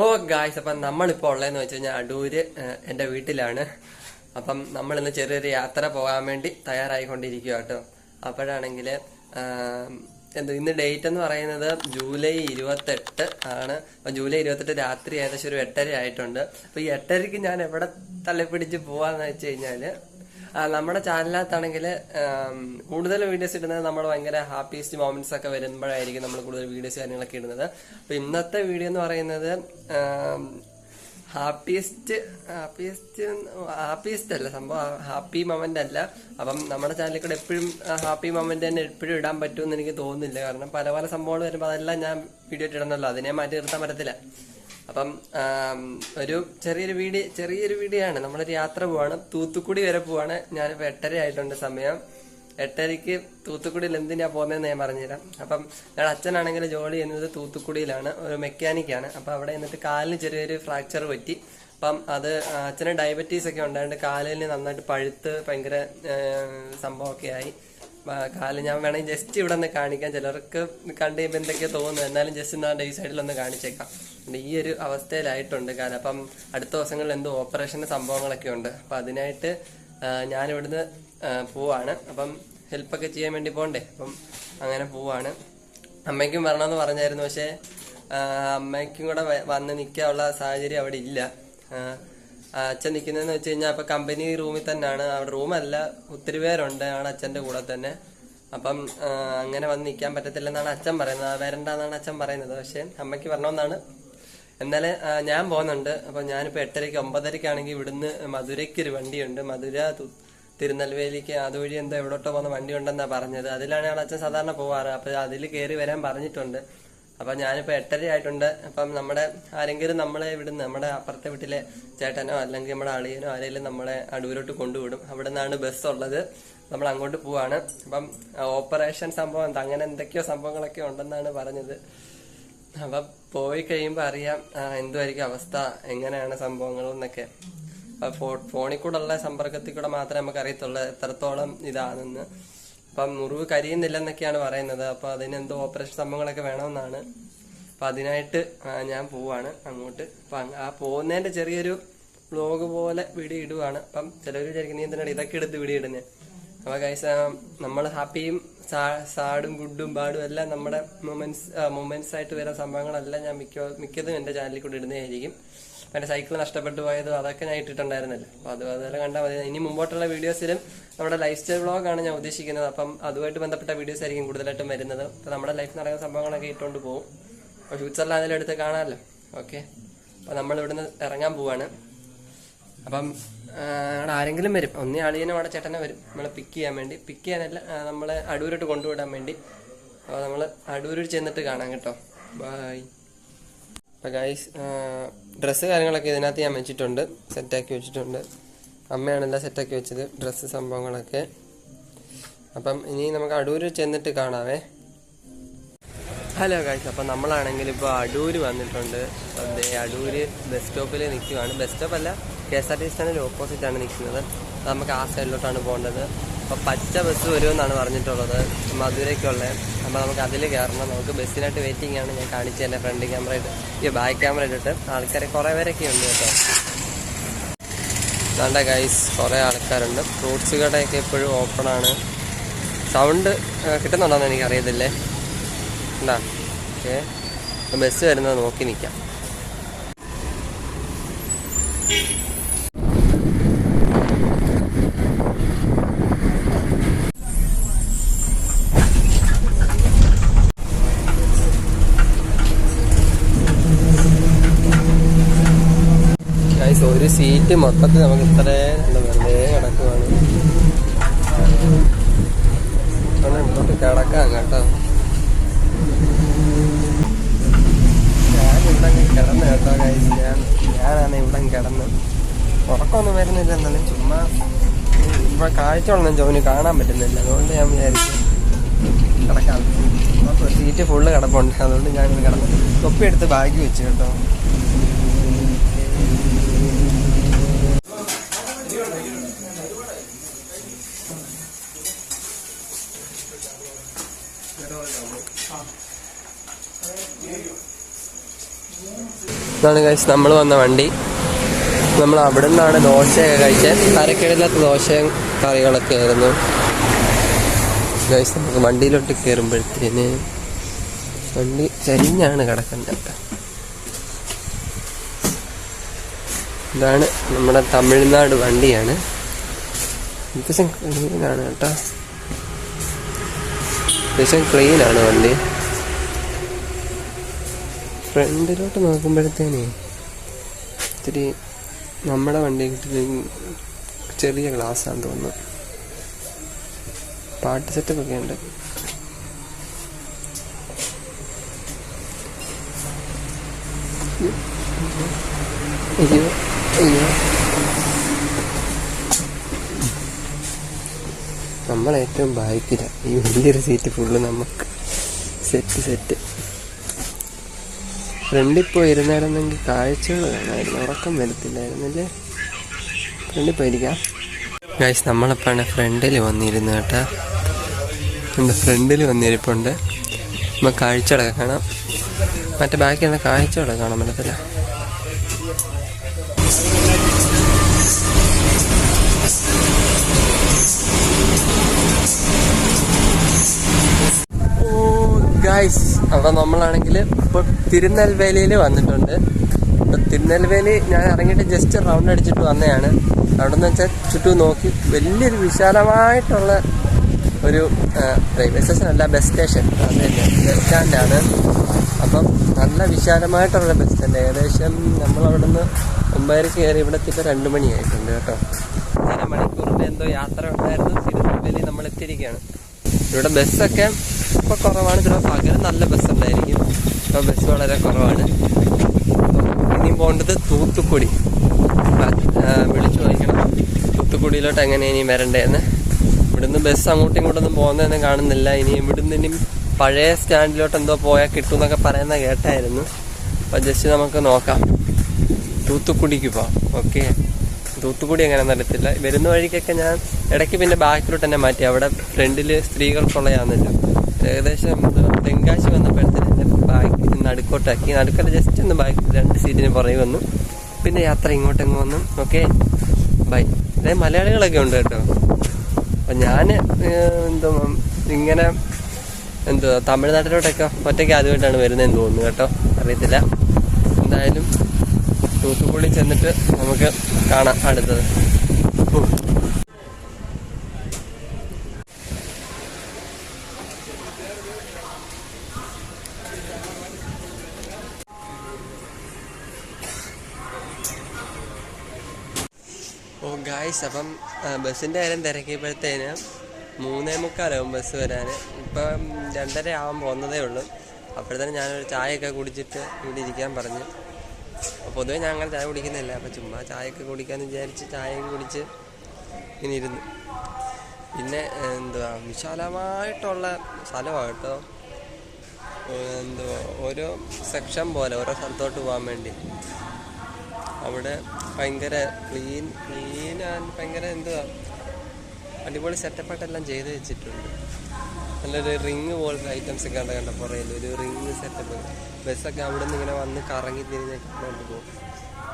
ഓ guys അപ്പം നമ്മളിപ്പോൾ ഉള്ളതെന്ന് വെച്ച് കഴിഞ്ഞാൽ അടൂര് എന്റെ വീട്ടിലാണ്. അപ്പം നമ്മളിന്ന് ചെറിയൊരു യാത്ര പോകാൻ വേണ്ടി തയ്യാറായിക്കൊണ്ടിരിക്കുക കേട്ടോ. അപ്പോഴാണെങ്കിൽ എന്ത് ഇന്ന് ഡേറ്റ് എന്ന് പറയുന്നത് ജൂലൈ ഇരുപത്തെട്ട് ആണ്. അപ്പം ജൂലൈ ഇരുപത്തെട്ട് രാത്രി ഏകദേശം ഒരു എട്ടര ആയിട്ടുണ്ട്. അപ്പം ഈ എട്ടരയ്ക്ക് ഞാൻ എവിടെ തള്ളിപ്പിടിച്ച് പോവാന്ന് വെച്ച് കഴിഞ്ഞാൽ നമ്മുടെ ചാനലിനകത്താണെങ്കിൽ കൂടുതൽ വീഡിയോസ് ഇടുന്നത് നമ്മൾ ഭയങ്കര ഹാപ്പിയസ്റ്റ് മൊമെന്റ്സ് ഒക്കെ വരുമ്പോഴായിരിക്കും നമ്മൾ കൂടുതൽ വീഡിയോസ് കാര്യങ്ങളൊക്കെ ഇടുന്നത്. അപ്പൊ ഇന്നത്തെ വീഡിയോ എന്ന് പറയുന്നത് ഹാപ്പിയസ്റ്റ് ഹാപ്പിയസ്റ്റ് ഹാപ്പിയസ്റ്റ് അല്ല സംഭവം ഹാപ്പി മൊമെന്റ് അല്ല. അപ്പം നമ്മുടെ ചാനലിൽ കൂടെ എപ്പോഴും ഹാപ്പി മൊമെന്റ് തന്നെ എപ്പോഴും ഇടാൻ പറ്റുമെന്ന് എനിക്ക് തോന്നുന്നില്ല. കാരണം പല പല സംഭവങ്ങൾ വരുമ്പോൾ അതെല്ലാം ഞാൻ വീഡിയോ ഇടണമല്ലോ അതിനെ മാറ്റി നിർത്താൻ പറ്റത്തില്ല. അപ്പം ഒരു ചെറിയൊരു വീട് ചെറിയൊരു വീഡിയോ ആണ് നമ്മളൊരു യാത്ര പോവാണ്. തൂത്തുക്കുടി വരെ പോവാണ്. ഞാനിപ്പോ എട്ടര ആയിട്ടുണ്ട് സമയം. എട്ടരയ്ക്ക് തൂത്തുക്കുടിയിൽ എന്തിനാ പോകുന്നതെന്ന് ഞാൻ പറഞ്ഞുതരാം. അപ്പം ഞങ്ങളുടെ അച്ഛനാണെങ്കിൽ ജോലി ചെയ്യുന്നത് തൂത്തുക്കുടിയിലാണ്. ഒരു മെക്കാനിക്കാണ്. അപ്പം അവിടെ എന്നിട്ട് കാലിന് ചെറിയൊരു ഫ്രാക്ചർ പറ്റി. അപ്പം അത് അച്ഛന് ഡയബറ്റീസ് ഒക്കെ ഉണ്ടായതുകൊണ്ട് കാലിന് നന്നായിട്ട് പഴുത്ത് ഭയങ്കര സംഭവമൊക്കെ ആയി. കാൽ ഞാൻ വേണമെങ്കിൽ ജസ്റ്റ് ഇവിടെ ഒന്ന് കാണിക്കാം. ചിലർക്ക് കണ്ടു കഴിയുമ്പോൾ എന്തൊക്കെയോ തോന്നുന്നു. എന്നാലും ജസ്റ്റ് ഒന്ന് ഈ സൈഡിൽ ഒന്ന് കാണിച്ചേക്കാം. ഈ ഒരു അവസ്ഥയിലായിട്ടുണ്ട് കാലം. അപ്പം അടുത്ത ദിവസങ്ങളിൽ എന്തോ ഓപ്പറേഷന്റെ സംഭവങ്ങളൊക്കെ ഉണ്ട്. അപ്പം അതിനായിട്ട് ഞാനിവിടുന്ന് പോവാണ്. അപ്പം ഹെൽപ്പൊക്കെ ചെയ്യാൻ വേണ്ടി പോകണ്ടേ അപ്പം അങ്ങനെ പോവാണ്. അമ്മയ്ക്കും വരണമെന്ന് പറഞ്ഞായിരുന്നു. പക്ഷേ അമ്മയ്ക്കും കൂടെ വന്ന് നിൽക്കാനുള്ള സാഹചര്യം അവിടെ ഇല്ല. അച്ഛൻ നിൽക്കുന്നതെന്ന് വെച്ച് കഴിഞ്ഞാൽ ഇപ്പൊ കമ്പനി റൂമിൽ തന്നെയാണ്. അവിടെ റൂമല്ല ഒത്തിരി പേരുണ്ട്. ആണ് അച്ഛന്റെ കൂടെ തന്നെ. അപ്പം അങ്ങനെ വന്ന് നിൽക്കാൻ പറ്റത്തില്ലെന്നാണ് അച്ഛൻ പറയുന്നത്. വരണ്ടെന്നാണ് അച്ഛൻ പറയുന്നത്. പക്ഷേ അമ്മയ്ക്ക് വരണമെന്നാണ്. എന്നാലേ ഞാൻ പോകുന്നുണ്ട്. അപ്പൊ ഞാനിപ്പോ എട്ടരയ്ക്ക് ഒമ്പതരയ്ക്കാണെങ്കിൽ ഇവിടുന്ന് മധുരയ്ക്ക് ഒരു വണ്ടിയുണ്ട്. മധുര തിരുനെൽവേലിക്ക് അതുവഴി എന്തോ എവിടോട്ടോ പോകുന്ന വണ്ടി ഉണ്ടെന്നാ പറഞ്ഞത്. അതിലാണ് അച്ഛൻ സാധാരണ പോവാറ്. അപ്പൊ അതിൽ കയറി വരാൻ പറഞ്ഞിട്ടുണ്ട്. അപ്പൊ ഞാനിപ്പോ എട്ടര ആയിട്ടുണ്ട്. അപ്പം നമ്മുടെ ആരെങ്കിലും നമ്മളെ ഇവിടുന്ന് നമ്മുടെ അപ്പുറത്തെ വീട്ടിലെ ചേട്ടനോ അല്ലെങ്കിൽ നമ്മുടെ അളിയനോ ആരെങ്കിലും നമ്മളെ അടൂരോട്ട് കൊണ്ടുവിടും. അവിടെ നിന്നാണ് ബസ് ഉള്ളത്. നമ്മൾ അങ്ങോട്ട് പോവാണ്. അപ്പം ഓപ്പറേഷൻ സംഭവം അങ്ങനെ എന്തൊക്കെയോ സംഭവങ്ങളൊക്കെ ഉണ്ടെന്നാണ് പറഞ്ഞത്. അപ്പൊ പോയി കഴിയുമ്പോ അറിയാം എന്തുമായിരിക്കും അവസ്ഥ? എങ്ങനെയാണ് സംഭവങ്ങൾ എന്നൊക്കെ. ഫോണിൽ കൂടെ ഉള്ള സമ്പർക്കത്തിൽ കൂടെ മാത്രമേ നമുക്ക് അറിയത്തുള്ളൂ എത്രത്തോളം ഇതാണെന്ന്. അപ്പം മുറിവ് കരിയുന്നില്ലെന്നൊക്കെയാണ് പറയുന്നത്. അപ്പൊ അതിന് എന്തോ ഓപ്പറേഷൻ സംഭവങ്ങളൊക്കെ വേണമെന്നാണ്. അപ്പൊ അതിനായിട്ട് ഞാൻ പോവാണ് അങ്ങോട്ട്. അപ്പൊ ആ പോകുന്നതിന്റെ ചെറിയൊരു വ്ലോഗ് പോലെ വീഡിയോ ഇടുവാണ്. അപ്പം ചിലവർ വിചാരിക്കും നീ ഇതൊക്കെ എടുത്ത് വീഡിയോ ഇടുന്നത് അപ്പൊ കൈസ നമ്മൾ ഹാപ്പിയും സാഡും ഗുഡും ബാഡും എല്ലാം നമ്മുടെ മൊമെന്റ്സ് മൊമെന്റ്സ് ആയിട്ട് വരുന്ന സംഭവങ്ങളെല്ലാം ഞാൻ മിക്ക മിക്കതും എന്റെ ചാനലിൽ കൂടെ ഇടുന്നതായിരിക്കും. എന്റെ സൈക്കിൾ നഷ്ടപ്പെട്ടു പോയതും അതൊക്കെ ഞാൻ ഇട്ടിട്ടുണ്ടായിരുന്നല്ലോ. അപ്പൊ അത് അതെല്ലാം കണ്ടാൽ മതി. ഇനി മുമ്പോട്ടുള്ള വീഡിയോസിലും നമ്മുടെ ലൈഫ് സ്റ്റൈൽ വ്ളോഗാണ് ഞാൻ ഉദ്ദേശിക്കുന്നത്. അപ്പം അതുമായിട്ട് ബന്ധപ്പെട്ട വീഡിയോസ് ആയിരിക്കും കൂടുതലായിട്ടും വരുന്നത്. അപ്പൊ നമ്മുടെ ലൈഫ് നടക്കുന്ന സംഭവങ്ങളൊക്കെ ഇട്ടുകൊണ്ട് പോകും അപ്പൊ ഫ്യൂച്ചറിൽ അതിലെടുത്ത് കാണാമല്ലോ. ഓക്കെ അപ്പൊ നമ്മൾ ഇവിടുന്ന് ഇറങ്ങാൻ പോവാണ്. അപ്പം ആരെങ്കിലും വരും. ഒന്നേ അളിയനും അവിടെ ചേട്ടനെ വരും. നമ്മളെ പിക്ക് ചെയ്യാൻ വേണ്ടി. പിക്ക് ചെയ്യാനല്ല നമ്മളെ അടൂരോട്ട് കൊണ്ടുവിടാൻ വേണ്ടി. അപ്പോൾ നമ്മൾ അടൂരിൽ ചെന്നിട്ട് കാണാം കേട്ടോ. ബായ് അപ്പോൾ ഗൈസ് ഡ്രസ്സ് കാര്യങ്ങളൊക്കെ ഇതിനകത്ത് ഞാൻ വെച്ചിട്ടുണ്ട്. സെറ്റാക്കി വെച്ചിട്ടുണ്ട്. അമ്മയാണെല്ലാം സെറ്റാക്കി വെച്ചത്. ഡ്രസ്സ് സംഭവങ്ങളൊക്കെ. അപ്പം ഇനി നമുക്ക് അടൂരിൽ ചെന്നിട്ട് കാണാവേ. ഹലോ കാഴ്ച അപ്പം നമ്മളാണെങ്കിൽ ഇപ്പോൾ അടൂർ വന്നിട്ടുണ്ട്. അടൂര് ബസ് സ്റ്റോപ്പിൽ നിൽക്കുകയാണ് ബസ് സ്റ്റോപ്പ് അല്ല കെ എസ് ആർ ടി സ്റ്റാൻഡിൽ ഓപ്പോസിറ്റ് ആണ് നിൽക്കുന്നത് നമുക്ക് ആ സൈഡിലോട്ടാണ് പോകേണ്ടത്. അപ്പോൾ പച്ച ബസ് വരുമെന്നാണ് പറഞ്ഞിട്ടുള്ളത്. മധുരയ്ക്കുള്ള. അപ്പോൾ നമുക്ക് അതിൽ കയറണം. നമുക്ക് ബസ്സിനായിട്ട് വെയിറ്റിംഗ് ആണ്. ഞാൻ കാണിച്ചു എന്റെ ഫ്രണ്ട് ക്യാമറ ഇട്ട് ഈ ബാക്ക് ക്യാമറ ഇട്ടിട്ട്. ആൾക്കാരെ കുറേ പേരൊക്കെ ഉണ്ട് കേട്ടോ. നല്ല ഗൈസ് കുറേ ആൾക്കാരുണ്ട്. ഫ്രൂട്ട്സ് കടയൊക്കെ എപ്പോഴും ഓപ്പൺ ആണ്. സൗണ്ട് കിട്ടുന്നുണ്ടോയെന്ന് എനിക്കറിയത്തില്ലേ? ഉണ്ടാ ഏ ബസ് വരുന്നത് നോക്കി നിൽക്കാം ഒരു സീറ്റ് മൊത്തത്തിൽ നമുക്ക് നല്ല വെറുതെ കിടക്കുവാണ്. ഇങ്ങോട്ട് കിടക്കാം കേട്ടോ. അങ്ങ് കിടന്ന് കേട്ടോ ഗൈസ് ഞാൻ ഞാനാണ് ഇവിടെ കിടന്ന്. ഉറക്കമൊന്നും വരുന്നില്ല. എന്നാലും ചുമ്മാ ഇപ്പൊ കാഴ്ചകളൊന്നും ജോലി കാണാൻ പറ്റുന്നില്ല. അതുകൊണ്ട് ഞാൻ വിചാരിച്ചു കിടക്കാം. സീറ്റ് ഫുള്ള് കിടപ്പുണ്ട്. അതുകൊണ്ട് ഞാൻ കിടന്നു തൊപ്പി എടുത്ത് ബാഗ് വെച്ചു കേട്ടോ. ഇതാണ് കഴിച്ച് നമ്മൾ വന്ന വണ്ടി. നമ്മൾ അവിടെ നിന്നാണ് ദോശയൊക്കെ കഴിച്ചത് തരക്കേടില്ലാത്ത ദോശയും കറികളൊക്കെ ആയിരുന്നു. കഴിച്ച് നമുക്ക് വണ്ടിയിലോട്ട് കയറുമ്പോഴത്തേന് വണ്ടി ചരിഞ്ഞാണ് കിടക്കുന്നത് ഇതാണ് നമ്മുടെ തമിഴ്നാട് വണ്ടിയാണ്. അത്യാവശ്യം ക്ലീനാണ് കേട്ടോ. അത്യാവശ്യം ക്ലീനാണ് വണ്ടി. ഫ്രണ്ടിലോട്ട് നോക്കുമ്പോഴത്തേനെ ഇത്തിരി നമ്മുടെ വണ്ടി ഇത്തിരി ചെറിയ ഗ്ലാസ്സാന്ന് തോന്നുന്നു. പാട്ട് സെറ്റപ്പ് ഒക്കെ ഉണ്ട്. ഏറ്റവും ബാക്കില്ല ഈ വലിയൊരു സീറ്റ് ഫുള്ള് നമുക്ക് സെറ്റ് സെറ്റ് ഫ്രണ്ടിൽ പോയി ഇരുന്നായിരുന്നെങ്കിൽ കാഴ്ചകൾ കാണാമായിരുന്നു ഉറക്കം വരത്തില്ലായിരുന്നല്ലേ? ഫ്രണ്ടിൽ പോയിരിക്കാം. ഗൈസ് നമ്മളിപ്പോഴാണ് ഫ്രണ്ടിൽ വന്നിരുന്നു കേട്ടോ. എന്താ ഫ്രണ്ടിൽ വന്നിരിപ്പുണ്ട്. നമുക്ക് കാഴ്ചകളൊക്കെ കാണാം. മറ്റേ ബാക്കിയുള്ള കാഴ്ചകളൊക്കെ കാണാൻ പറ്റത്തില്ല. ഗായ്സ് അപ്പൊ നമ്മളാണെങ്കിൽ ഇപ്പൊ തിരുനെൽവേലിയിൽ വന്നിട്ടുണ്ട്. അപ്പൊ തിരുനെൽവേലി ഞാൻ ഇറങ്ങിയിട്ട് ജസ്റ്റ് റൗണ്ട് അടിച്ചിട്ട് വന്നതാണ് അവിടെ നിന്ന് വെച്ചാൽ ചുറ്റും നോക്കി വലിയൊരു വിശാലമായിട്ടുള്ള ഒരു റെയിൽവേ സ്റ്റേഷൻ അല്ല ബസ് സ്റ്റേഷൻ അത് ബസ് സ്റ്റാൻഡാണ് അപ്പം നല്ല വിശാലമായിട്ടുള്ള ബസ് സ്റ്റാൻഡ് ഏകദേശം നമ്മൾ അവിടെ നിന്ന് ഒമ്പതരക്ക് കയറി ഇവിടെ എത്തിയിട്ട് രണ്ട് മണിയായിട്ടുണ്ട് കേട്ടോ. അര മണിക്കൂറിന്റെ എന്തോ യാത്ര ഉണ്ടായിരുന്നു. തിരുനെൽവേലി നമ്മൾ എത്തിയിരിക്കുകയാണ് ഇവിടെ ബസ്സൊക്കെ ഇപ്പോൾ കുറവാണ്. ചിലപ്പോൾ പകരം നല്ല ബസ് ഉണ്ടായിരിക്കും. ഇപ്പോൾ ബസ് വളരെ കുറവാണ്. ഇനിയും പോകേണ്ടത് തൂത്തുക്കുടി. വിളിച്ചു നോക്കണം തൂത്തുക്കുടിയിലോട്ട് എങ്ങനെ ഇനിയും വരണ്ടേന്ന് ഇവിടുന്ന് ബസ് അങ്ങോട്ടും ഇങ്ങോട്ടൊന്നും പോകുന്നതെന്ന് കാണുന്നില്ല. ഇനി ഇവിടുന്ന് ഇനിയും പഴയ സ്റ്റാൻഡിലോട്ട് എന്തോ പോയാൽ കിട്ടും എന്നൊക്കെ പറയുന്ന കേട്ടായിരുന്നു. അപ്പോൾ ജസ്റ്റ് നമുക്ക് നോക്കാം. തൂത്തുക്കുടിക്ക് പോവാം. ഓക്കെ തൂത്തുക്കുടി അങ്ങനെ നടത്തില്ല വരുന്ന വഴിക്കൊക്കെ ഞാൻ ഇടയ്ക്ക് പിന്നെ ബാക്കിലോട്ട് തന്നെ മാറ്റി. അവിടെ ഫ്രണ്ടിൽ സ്ത്രീകൾക്കുള്ളതാണല്ലോ. ഏകദേശം തെങ്കാശി വന്നപ്പോഴത്തേന് എന്റെ ബാക്ക് നടുക്കോട്ടാക്കി നടുക്കല്ല ജസ്റ്റ് ഒന്ന് ബാക്ക് രണ്ട് സീറ്റിന് പുറകെ വന്നു. പിന്നെ യാത്ര ഇങ്ങോട്ടങ്ങ് വന്നു. ഓക്കെ. ബൈ അതേ മലയാളികളൊക്കെ ഉണ്ട് കേട്ടോ. അപ്പം ഞാൻ എന്തോ ഇങ്ങനെ എന്തോ തമിഴ്നാട്ടിലോട്ടൊക്കെ ഒറ്റയ്ക്ക് ആദ്യമായിട്ടാണ് വരുന്നതെന്ന് തോന്നുന്നു കേട്ടോ. അറിയത്തില്ല. എന്തായാലും തൂത്തുക്കുടി ചെന്നിട്ട് നമുക്ക് കാണാം അടുത്തത്. ഗായ്സ് അപ്പം ബസ്സിന്റെ കാര്യം തിരക്കിയപ്പോഴത്തേന് മൂന്നേ മുക്കാലാവും ബസ് വരാൻ ഇപ്പം രണ്ടര ആവാൻ പോകുന്നതേ ഉള്ളൂ. അപ്പോഴത്തേന് ഞാനൊരു ചായയൊക്കെ കുടിച്ചിട്ട് ഇവിടെ ഇരിക്കാൻ പറഞ്ഞു. പൊതുവേ ഞാൻ അങ്ങനെ ചായ കുടിക്കുന്നില്ല അപ്പോൾ ചുമ്മാ ചായയൊക്കെ കുടിക്കാമെന്ന് വിചാരിച്ച് ചായയൊക്കെ കുടിച്ച് ഇങ്ങനെ ഇരുന്നു. പിന്നെ എന്തുവാ വിശാലമായിട്ടുള്ള സ്ഥലമാണ് കേട്ടോ. എന്തുവാ ഓരോ സെക്ഷൻ പോലെ ഓരോ സ്ഥലത്തോട്ട് പോകാൻ വേണ്ടി. അവിടെ ഭയങ്കര ക്ലീൻ ക്ലീൻ ആൻഡ് ഭയങ്കര എന്തുവാ? അടിപൊളി സെറ്റപ്പായിട്ടെല്ലാം ചെയ്ത് വെച്ചിട്ടുണ്ട്. നല്ലൊരു റിങ് പോലത്തെ ഐറ്റംസ് ഒക്കെ ഉണ്ട് കണ്ട പുറയിൽ ഒരു റിങ് സെറ്റപ്പ് ബസ്സൊക്കെ അവിടെ നിന്ന് ഇങ്ങനെ വന്ന് കറങ്ങി തിരിഞ്ഞിട്ടുണ്ട് കൊണ്ട് പോകും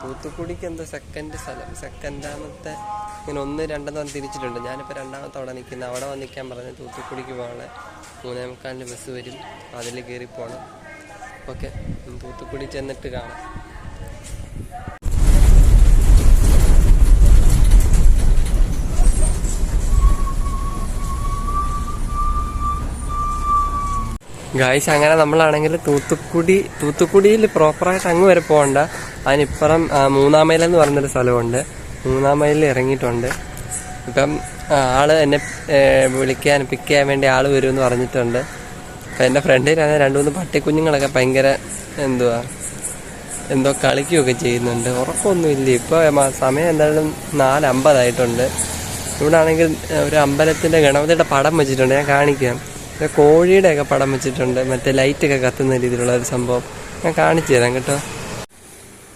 തൂത്തുക്കുടിക്ക് എന്തോ സെക്കൻഡ് സ്ഥലം സെക്കൻഡാമത്തെ ഇങ്ങനെ ഒന്ന് രണ്ടെന്ന് പറഞ്ഞ് തിരിച്ചിട്ടുണ്ട്. ഞാനിപ്പോൾ രണ്ടാമത്തെ അവിടെ നിൽക്കുന്നത് അവിടെ വന്ന് നിൽക്കാൻ പറഞ്ഞ് തൂത്തുക്കുടിക്ക് പോകണേ മൂന്നേ മുക്കാലിന് ബസ് വരും. അതിൽ കയറി പോകണം ഓക്കെ തൂത്തുക്കുടി ചെന്നിട്ട് കാണാം. ഗായ്സ് അങ്ങനെ നമ്മളാണെങ്കിൽ തൂത്തുക്കുടി തൂത്തുക്കുടിയിൽ പ്രോപ്പറായിട്ട് അങ്ങ് വരെ പോകണ്ട. അതിനിപ്പുറം മൂന്നാം മൈൽ എന്ന് പറഞ്ഞൊരു സ്ഥലമുണ്ട്. മൂന്നാം മൈലിൽ ഇറങ്ങിയിട്ടുണ്ട്. ഇപ്പം ആൾ എന്നെ വിളിക്കാൻ പിക്ക് ചെയ്യാൻ വേണ്ടി ആൾ വരുമെന്ന് പറഞ്ഞിട്ടുണ്ട്. അപ്പം എന്റെ ഫ്രണ്ടിലാണ് രണ്ട് മൂന്ന് പട്ടിക്കുഞ്ഞുങ്ങളൊക്കെ ഭയങ്കര എന്തുവാ എന്തോ കളിക്കുകയൊക്കെ ചെയ്യുന്നുണ്ട്. ഉറക്കമൊന്നുമില്ല. ഇപ്പോൾ സമയം എന്തായാലും നാല് അമ്പതായിട്ടുണ്ട് ഇവിടെ ആണെങ്കിൽ ഒരു അമ്പലത്തിന്റെ ഗണപതിയുടെ പടം വെച്ചിട്ടുണ്ട്. ഞാൻ കാണിക്കാം. പിന്നെ കോഴിയുടെ ഒക്കെ പടം വെച്ചിട്ടുണ്ട്. മറ്റേ ലൈറ്റ് ഒക്കെ കത്തുന്ന രീതിയിലുള്ള ഒരു സംഭവം. ഞാൻ കാണിച്ചു തരാം കേട്ടോ.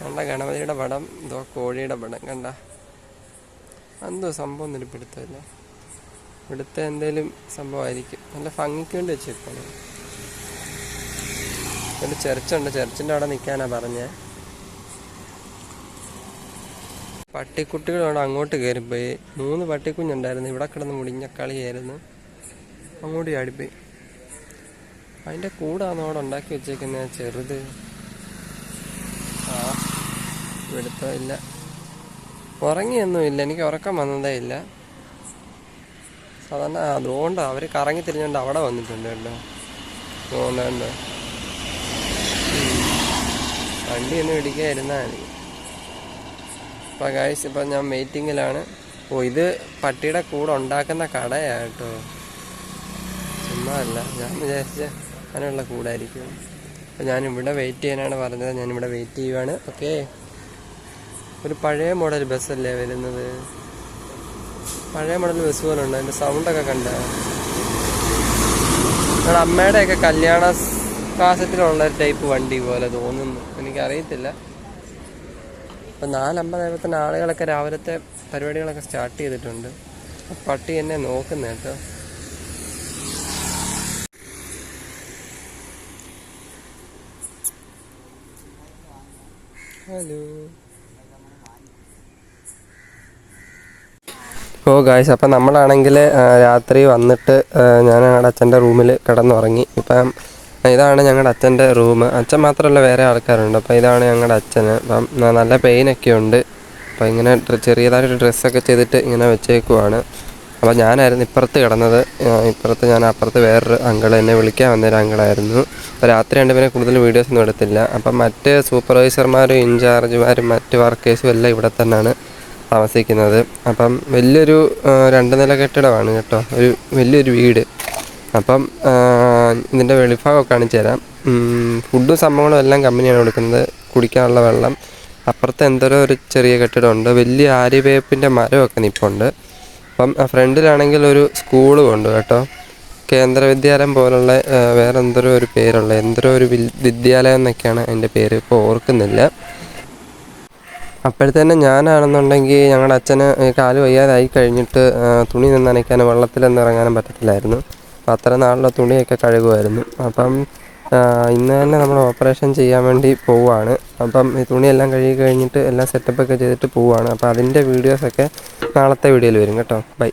കണ്ട ഗണപതിയുടെ പടം ഇതോ കോഴിയുടെ പടം കണ്ട. എന്തോ സംഭവം ഒന്നും പിടുത്തമില്ല ഇവിടുത്തെ എന്തേലും സംഭവമായിരിക്കും. നല്ല ഭംഗിക്ക് വേണ്ടി വെച്ചേക്കാണ് ഒരു ചർച്ചുണ്ട് ചർച്ചിന്റെ അവിടെ നിൽക്കാനാ പറഞ്ഞേ. പട്ടിക്കുട്ടികളോട് അങ്ങോട്ട് കയറിപ്പോയി. മൂന്ന് പട്ടിക്കുഞ്ഞുണ്ടായിരുന്നു. ഇവിടെ കിടന്ന് മുടിഞ്ഞ കളിയായിരുന്നു. അങ്ങോട്ട് ചാടിപ്പോയി. അതിന്റെ കൂടാന്ന് അവിടെ ഉണ്ടാക്കി വെച്ചേക്കുന്ന ചെറുത്. ആ ഇവിടുത്തെ ഇല്ല. ഉറങ്ങിയൊന്നുമില്ല എനിക്ക് ഉറക്കം വന്നതേ ഇല്ല. സാധാരണ അതുകൊണ്ട് അവർ കറങ്ങി തിരിഞ്ഞുകൊണ്ട് അവിടെ വന്നിട്ടുണ്ട് കേട്ടോ. പോകുന്നുണ്ട്. വണ്ടി ഒന്നും ഇടിക്കാതിരുന്നാൽ ഇപ്പം കാഴ്ച ഇപ്പം ഞാൻ വെയിറ്റിങ്ങിലാണ് ഓ ഇത് പട്ടിയുടെ കൂടെ ഉണ്ടാക്കുന്ന കടയാ കേട്ടോ. ചുമ്മാ അല്ല ഞാൻ വിചാരിച്ച അങ്ങനെയുള്ള കൂടായിരിക്കും. അപ്പം ഞാനിവിടെ വെയിറ്റ് ചെയ്യാനാണ് പറഞ്ഞത്. ഞാനിവിടെ വെയിറ്റ് ചെയ്യുവാണ്. ഓക്കെ ഒരു പഴയ മോഡൽ ബസ്സല്ലേ വരുന്നത്? പഴയ മോഡൽ ബസ് പോലെ ഉണ്ട് അതിന്റെ സൗണ്ടൊക്കെ കണ്ട? നമ്മുടെ അമ്മയുടെയൊക്കെ കല്യാണ കാസത്തിലുള്ള ഒരു ടൈപ്പ് വണ്ടി പോലെ തോന്നുന്നു. എനിക്കറിയത്തില്ല. അപ്പം നാലമ്പതായപ്പോഴത്തേന് ആളുകളൊക്കെ രാവിലത്തെ പരിപാടികളൊക്കെ സ്റ്റാർട്ട് ചെയ്തിട്ടുണ്ട്. പട്ടി എന്നെ നോക്കുന്ന കേട്ടോ. ഹലോ ഓ ഗായ്സ് അപ്പം നമ്മളാണെങ്കിൽ രാത്രി വന്നിട്ട് ഞാൻ ഞങ്ങളുടെ അച്ഛന്റെ റൂമിൽ കിടന്നുറങ്ങി. ഇപ്പം ഇതാണ് ഞങ്ങളുടെ അച്ഛന്റെ റൂം. അച്ഛൻ മാത്രമല്ല വേറെ ആൾക്കാരുണ്ട്. അപ്പോൾ ഇതാണ് ഞങ്ങളുടെ അച്ഛന്. അപ്പം നല്ല പെയിനൊക്കെ ഉണ്ട്. അപ്പം ഇങ്ങനെ ചെറിയതായിട്ട് ഡ്രസ്സൊക്കെ ചെയ്തിട്ട് ഇങ്ങനെ വെച്ചേക്കുവാണ്. അപ്പം ഞാനായിരുന്നു ഇപ്പുറത്ത് കിടന്നത്. ഇപ്പുറത്ത് ഞാൻ അപ്പുറത്ത് വേറൊരു അങ്കിൾ എന്നെ വിളിക്കാൻ വന്നൊരു അങ്കിളായിരുന്നു അപ്പോൾ രാത്രി രണ്ട് പേരെ കൂടുതൽ വീഡിയോസ് ഒന്നും എടുത്തില്ല. അപ്പം മറ്റ് സൂപ്പർവൈസർമാരും ഇൻചാർജുമാരും മറ്റ് വർക്കേഴ്സും എല്ലാം ഇവിടെ തന്നെയാണ് താമസിക്കുന്നത്. അപ്പം വലിയൊരു രണ്ട് നില കെട്ടിടമാണ് കേട്ടോ. ഒരു വലിയൊരു വീട്. അപ്പം ഇതിന്റെ വെളിഭാഗമൊക്കെ കാണിച്ചു തരാം. ഫുഡും സംഭവങ്ങളും എല്ലാം കമ്പനിയാണ് കൊടുക്കുന്നത്. കുടിക്കാനുള്ള വെള്ളം. അപ്പുറത്ത് എന്തോരോ ഒരു ചെറിയ കെട്ടിടമുണ്ട്. വലിയ ആര്യവേപ്പിന്റെ മരമൊക്കെ നിൽപ്പുണ്ട് അപ്പം ഫ്രണ്ടിലാണെങ്കിൽ ഒരു സ്കൂളും ഉണ്ട് കേട്ടോ. കേന്ദ്ര വിദ്യാലയം പോലുള്ള വേറെ എന്തോ ഒരു പേരുള്ള എന്തോ ഒരു വിദ്യാലയം എന്നൊക്കെയാണ് അതിന്റെ പേര്. ഇപ്പോൾ ഓർക്കുന്നില്ല. അപ്പോഴത്തേനെ ഞാനാണെന്നുണ്ടെങ്കിൽ ഞങ്ങളുടെ അച്ഛന് കാൽ വയ്യാതായി കഴിഞ്ഞിട്ട് തുണി നനയ്ക്കാനും വെള്ളത്തിലൊന്നും ഇറങ്ങാനും പറ്റത്തില്ലായിരുന്നു. അത്ര നാളിലെ തുണിയൊക്കെ കഴുകുമായിരുന്നു. അപ്പം ഇന്ന് തന്നെ നമ്മൾ ഓപ്പറേഷൻ ചെയ്യാൻ വേണ്ടി പോവുകയാണ്. അപ്പം ഈ തുണിയെല്ലാം കഴുകി കഴിഞ്ഞിട്ട് എല്ലാം സെറ്റപ്പൊക്കെ ചെയ്തിട്ട് പോവുകയാണ്. അപ്പോൾ അതിന്റെ വീഡിയോസൊക്കെ നാളത്തെ വീഡിയോയിൽ വരും കേട്ടോ. ബൈ